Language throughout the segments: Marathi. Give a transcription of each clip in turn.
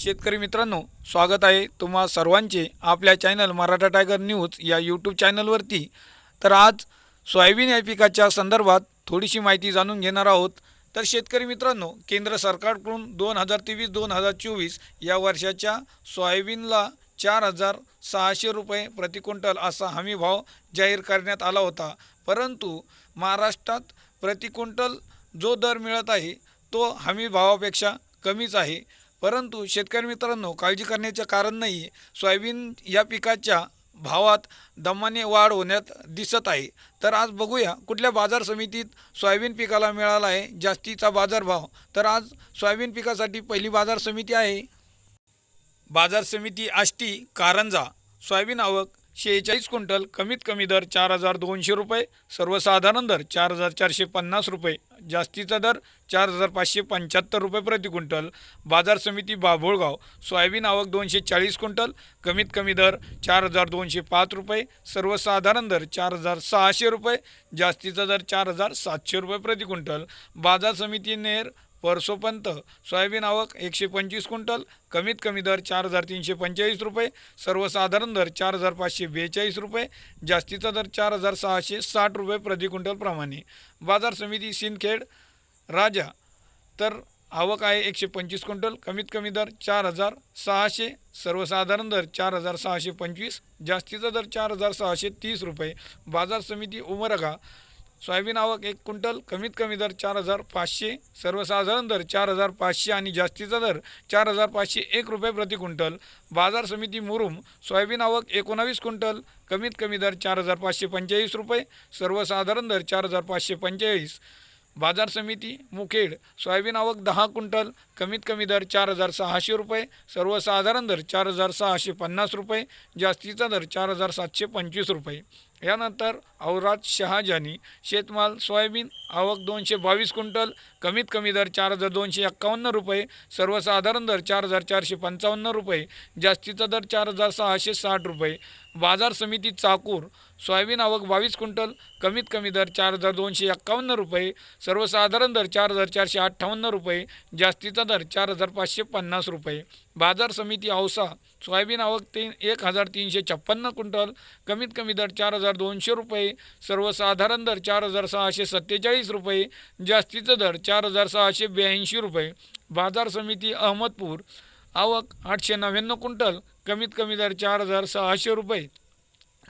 शेतकरी मित्रांनो स्वागत आहे तुम्हा सर्वांचे आपल्या चॅनल मराठा टायगर न्यूज या यूट्यूब चॅनलवरती तर आज सोयाबीन या पिकाच्या संदर्भात थोडीशी माहिती जाणून घेणार आहोत. तर शेतकरी मित्रांनो केंद्र सरकारकडून दोन हजार तेवीस दोन हजार चोवीस या वर्षाच्या सोयाबीनला चार हजार सहाशे रुपये प्रति क्विंटल असा हमी भाव जाहीर करण्यात आला होता. परंतु महाराष्ट्रात प्रतिक्विंटल जो दर मिळत आहे तो हमी भावापेक्षा कमीच आहे. परंतु शेतकरी मित्रांनो काळजी करण्याचे कारण नाही आहे सोयाबीन या पिकाच्या भावात दमाने वाढ होण्यात दिसत आहे. तर आज बघूया कुठल्या बाजार समितीत सोयाबीन पिकाला मिळाला आहे जास्तीचा बाजारभाव. तर आज सोयाबीन पिकासाठी पहिली बाजार समिती आहे. बाजार समिती आष्टी कारंजा. सोयाबीन आवक शेहेचाळीस क्विंटल कमीत कमी दर चार हजार दोनशे रुपये सर्वसाधारण दर चार हजार चारशे पन्नास रुपये जास्तीचा दर चार हजार पाचशे पंच्याहत्तर रुपये प्रति क्विंटल. बाजार समिती बाभोळगाव सोयाबीन आवक दोनशे चाळीस क्विंटल कमीत कमी दर चार हजार दोनशे पाच रुपये सर्वसाधारण दर चार हजार सहाशे रुपये जास्तीचा दर चार हजार सातशे रुपये प्रति क्विंटल. बाजार समिती नेर परसोपंत सोयाबीन आवक एकशे पंचवीस क्विंटल कमीत कमी दर चार हजार तीनशे पंचेचाळीस रुपये सर्वसाधारण दर चार हजार पाचशे बेचाळीस रुपये जास्तीचा दर चार हजार सहाशे साठ रुपये प्रति क्विंटल प्रमाणे. बाजार समिती सिंदखेड राजा तर आवक आहे एकशे पंचवीस क्विंटल कमीत कमी दर चार हजार सहाशे सर्वसाधारण दर चार हजार सहाशे पंचवीस जास्तीचा दर चार हजार सहाशे तीस रुपये. बाजार समिती उमरगा सोयाबीन आवक एक क्विंटल कमीत कमी दर चार हजार पाचशे सर्वसाधारण दर चार हजार पाचशे आणि जास्तीचा दर चार हजार पाचशे एक रुपये प्रति क्विंटल. बाजार समिती मुरुम सोयाबीन आवक एकोणावीस क्विंटल कमीत कमी दर चार हजार पाचशे पंचेचाळीस रुपये सर्वसाधारण दर चार हजार पाचशे पंचेचाळीस. बाजार समिती मुखेड सोयाबीन आवक दहा क्विंटल कमीत कमी दर चार हजार सहाशे रुपये सर्वसाधारण दर चार हजार सहाशे पन्नास रुपये जास्तीचा दर चार हजार सातशे पंचवीस रुपये. यानंतर औराद शहाजानी शेतमाल सोयाबीन आवक दोनशे बावीस क्विंटल कमीत कमी दर चार हजार दोनशे एक्कावन्न रुपये सर्वसाधारण दर चार हजार चारशे पंचावन्न रुपये जास्तीचा दर चार हजार सहाशे साठ रुपये. बाजार समिती चाकूर सोयाबीन आवक बावीस क्विंटल कमीत कमी दर चार हजार दोनशे एक्कावन्न रुपये सर्वसाधारण दर चार हजार चारशे अठ्ठावन्न रुपये जास्तीचा दर चार हजार पाचशे पन्नास रुपये. बाजार समिती औसा सोयाबीन आवक तीन एक हजार तीनशे छप्पन्न क्विंटल कमीत कमी दर चार हजार दोनशे रुपये सर्वसाधारण दर चार हजार सहाशे सत्तेचाळीस रुपये जास्तीचा दर चार हजार सहाशे ब्याऐंशी रुपये. बाजार समिती अहमदपूर आवक आठशे नव्याण्णव क्विंटल कमीत कमी दर चार हजार सहाशे रुपये.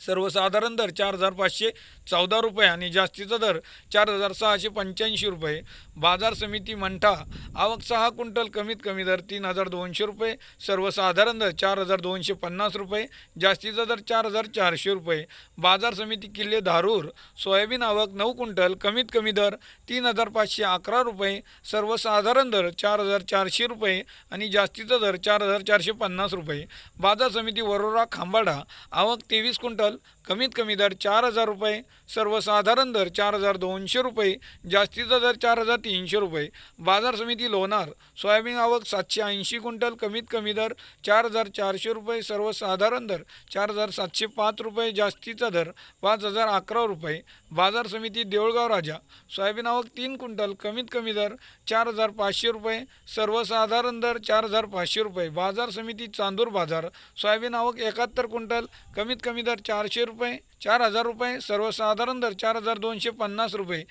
सर्वसाधारण दर चार हजार पाचशे चौदा रुपये आणि जास्तीचा दर चार हजार सहाशे पंच्याऐंशी रुपये. बाजार समिती मंठा आवक सहा क्विंटल कमीत कमी दर तीन हजार दोनशे रुपये. सर्वसाधारण दर चार हजार दोनशे पन्नास रुपये जास्तीचा दर चार हजार चारशे रुपये. बाजार समिती किल्ले धारूर सोयाबीन आवक नऊ क्विंटल कमीत कमी दर तीन हजार पाचशे अकरा रुपये. सर्वसाधारण दर चार हजार चारशे रुपये आणि जास्तीचा दर चार हजार चारशे पन्नास रुपये. बाजार समिती वरोरा खांबाडा आवक तेवीस क्विंटल कमीत कमी दर चार हजार रुपये सर्वसाधारण दर चार हजार दोनशे रुपये जास्तीचा दर चार हजार तीनशे रुपये. बाजार समिती लोणार सोयाबीन आवक सातशे ऐंशी क्विंटल कमीत कमी दर चार हजार चारशे रुपये सर्वसाधारण दर चार हजार सातशे पाच रुपये जास्तीचा दर पाच हजार अकरा रुपये. बाजार समिती देऊळगाव राजा सोयाबीन आवक तीन क्विंटल कमीत कमी दर चार हजार पाचशे रुपये सर्वसाधारण दर चार हजार पाचशे रुपये. बाजार समिती चांदूर बाजार सोयाबीन आवक एकाहत्तर क्विंटल कमीत कमी दर चारशे रुपये. चार हजार रुपये सर्वसाधारण दर चार हजार दोनशे पन्नास रुपये.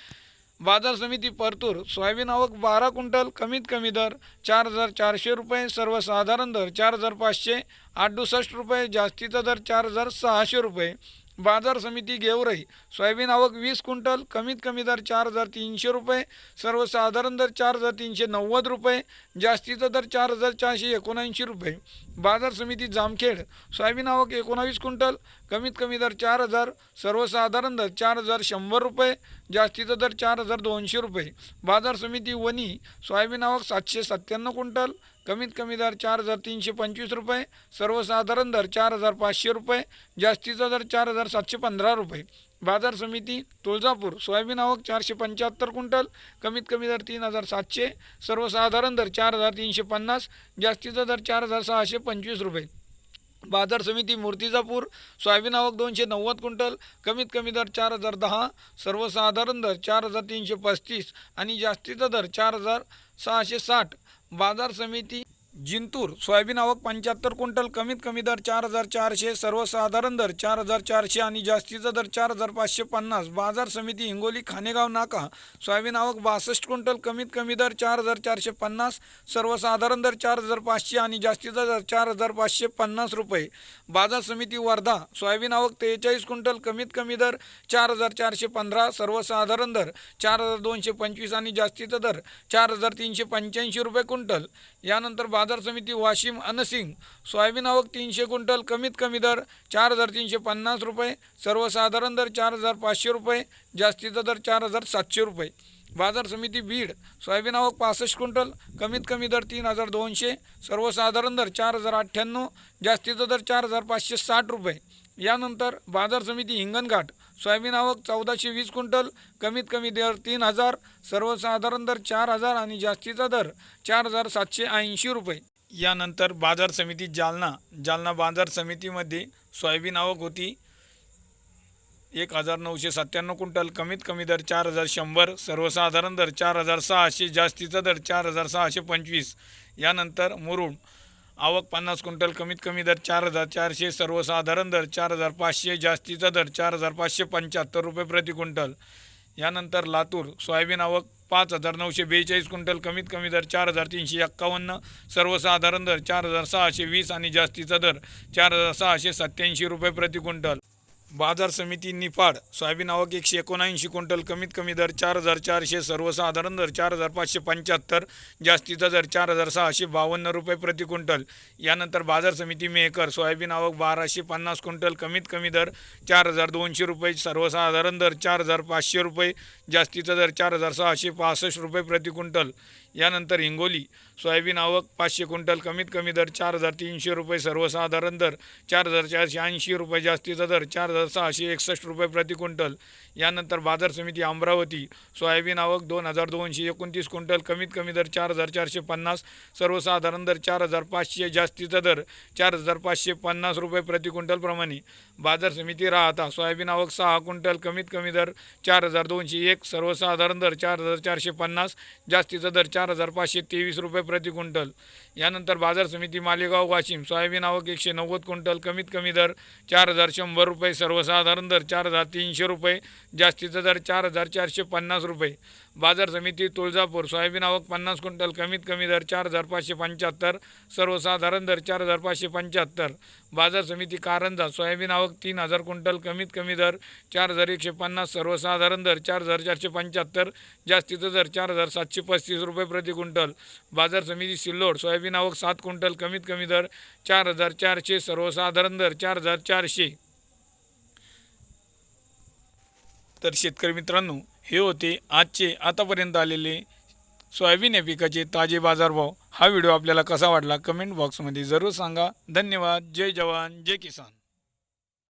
बाजार समिती परतूर सोयाबीन आवक बारा क्विंटल कमीत कमी दर चार हजार चारशे रुपये सर्वसाधारण दर चार हजार पाचशे अडुसष्ट रुपये जास्तीचा दर चार हजार सहाशे रुपये. बाजार समिती गेवराई सोयाबीन आवक वीस क्विंटल कमीत कमी दर चार हजार तीनशे रुपये सर्वसाधारण दर चार हजार तीनशे नव्वद रुपये जास्तीचा दर चार हजार चारशे एकोणऐंशी रुपये. बाजार समिती जामखेड सोयाबीन आवक एकोणावीस क्विंटल कमीत कमी दर चार हजार सर्वसाधारण दर चार हजार शंभर रुपये जास्तीचा दर चार हजार दोनशे रुपये. बाजार समिती वनी सोयाबीन आवक सातशे सत्त्याण्णव क्विंटल कमीत कमी दर चार हजार तीनशे पंचवीस रुपये सर्वसाधारण दर चार हजार पाचशे रुपये जास्तीचा दर चार हजार सातशे पंधरा रुपये. बाजार समिती तुळजापूर सोयाबीन आवक चारशे पंच्याहत्तर क्विंटल कमीत कमी दर तीन हजार सातशे सर्वसाधारण दर चार हजार तीनशे पन्नास जास्तीचा दर चार हजार सहाशे पंचवीस रुपये. बाजार समिती मूर्तिजापूर सोयाबीन आवक दोनशे नव्वद क्विंटल कमीत कमी दर चार हजार दहा सर्वसाधारण दर चार हजार तीनशे पस्तीस आणि जास्तीचा दर चार हजार सहाशे साठ. बाजार समिती जिंतूर सोयाबीन आवक पंच्याहत्तर क्विंटल कमीत कमी दर चार हजार चारशे सर्वसाधारण दर चार हजार चारशे आणि जास्तीचा दर चार हजार पाचशे पन्नास. बाजार समिती हिंगोली खानेगाव नाका. सोयाबीन आवक बासष्ट क्विंटल कमीत कमी दर चार हजार चारशे पन्नास सर्वसाधारण दर चार हजार पाचशे आणि जास्तीचा दर चार हजार पाचशे पन्नास रुपये. बाजार समिती वर्धा सोयाबीन आवक त्रेचाळीस क्विंटल कमीत कमी दर चार हजार चारशे पंधरा सर्वसाधारण दर चार हजार दोनशे पंचवीस आणि जास्तीचा दर चार हजार तीनशे पंच्याऐंशी रुपये क्विंटल. यानंतर बाजार बाजार समिती वाशिम अनसिंग. सोयाबीन आवक तीनशे क्विंटल कमीत कमी दर चार हजार तीनशे पन्नास रुपये सर्वसाधारण दर चार हजार पाचशे रुपये जास्तीचा दर चार हजार सातशे रुपये. बाजार समिती बीड सोयाबीन आवक पासष्ट क्विंटल कमीत कमी दर तीन हजार दोनशे सर्वसाधारण दर चार हजार अठ्ठ्याण्णव जास्तीचा दर चार हजार पाचशे साठ रुपये. यानंतर बाजार समिती हिंगणघाट सोयाबीन आवक चौदाशे वीस क्विंटल कमीत कमी दर तीन हजार सर्वसाधारण दर चार हजार आणि जास्तीचा दर चार हजार सातशे ऐंशी रुपये. यानंतर बाजार समिती जालना जालना बाजार समितीमध्ये सोयाबीन आवक होती एक हजार नऊशे सत्त्याण्णव क्विंटल कमीत कमी दर चार हजार शंभर सर्वसाधारण दर चार हजार सहाशे जास्तीचा दर चार हजार सहाशे पंचवीस. यानंतर मुरुड आवक पन्नास क्विंटल कमीत कमी दर चार हजार चारशे सर्वसाधारण दर चार हजार पाचशे जास्तीचा दर चार हजार पाचशे पंच्याहत्तर रुपये प्रति क्विंटल. यानंतर लातूर सोयाबीन आवक पाच हजार नऊशे बेचाळीस क्विंटल कमीत कमी दर चार हजार तीनशे एक्कावन्न सर्वसाधारण दर चार हजार सहाशे वीस आणि जास्तीचा दर चार हजार सहाशे सत्याऐंशी रुपये प्रति क्विंटल. बाजार समिती निफाड सोयाबीन आवक एकशे एकोणऐंशी क्विंटल कमीत कमी दर चार हजार चारशे सर्वसाधारण दर चार हजार पाचशे पंच्याहत्तर जास्तीचा दर चार हजार सहाशे बावन्न रुपये प्रति क्विंटल. यानंतर बाजार समिती मेहकर सोयाबीन आवक बाराशे पन्नास क्विंटल कमीत कमी दर चार हजार दोनशे रुपये सर्वसाधारण दर चार हजार पाचशे रुपये जास्तीचा दर चार हजार सहाशे पासष्ट रुपये प्रति क्विंटल. यानंतर हिंगोली. सोयाबीन आवक पाचशे क्विंटल कमीत कमी दर चार हजार तीनशे रुपये सर्वसाधारण दर चार हजार चारशे ऐंशी रुपये जास्तीचा दर चार हजार सहाशे एकसष्ट रुपये प्रति क्विंटल. यानंतर बाजार समिती अमरावती. सोयाबीन आवक दोन हजार दोनशे एकोणतीस क्विंटल कमीत कमी दर चार हजार चारशे पन्नास सर्वसाधारण दर चार हजार पाचशे जास्तीचा दर चार हजार पाचशे पन्नास रुपये प्रति क्विंटलप्रमाणे बाजार समिती राहता सोयाबीन आवक सहा क्विंटल कमीत कमी दर चार हजार दोनशे एक सर्वसाधारण दर चार हजार चारशे पन्नास जास्तीचा दर चार चार हजार पाचशे तेवीस रुपये प्रति क्विंटल. यानंतर बाजार समिती मालेगाव वाशिम. सोयाबीन आवक एकशे नव्वद क्विंटल. कमीत कमी दर चार हजार शंभर रुपये. सर्वसाधारण दर चार हजार तीनशे रुपये. जास्तीचा दर चार हजार चारशे पन्नास रुपये. बाजार समिती तुळजापूर सोयाबीन आवक पन्नास क्विंटल कमीत कमी दर चार हजार पाचशे पंच्याहत्तर सर्वसाधारण दर चार हजार पाचशे पंच्याहत्तर. बाजार समिती कारंजा सोयाबीन आवक तीन हजार क्विंटल कमीत कमी दर चार हजार एकशे पन्नास सर्वसाधारण दर चार हजार चारशे पंच्याहत्तर जास्तीचा दर चार हजार सातशे पस्तीस रुपये प्रति क्विंटल. बाजार समिती सिल्लोड सोयाबीन आवक सात क्विंटल कमीत कमी दर चार हजार चारशे सर्वसाधारण दर चार हजार चारशे. तर शेतकरी मित्रांनो हे होते आजचे आतापर्यंत आलेले सोयाबीन या पिकाचे ताजे बाजारभाव. हा व्हिडिओ आपल्याला कसा वाटला? कमेंट बॉक्समध्ये जरूर सांगा. धन्यवाद. जय जवान. जय किसान.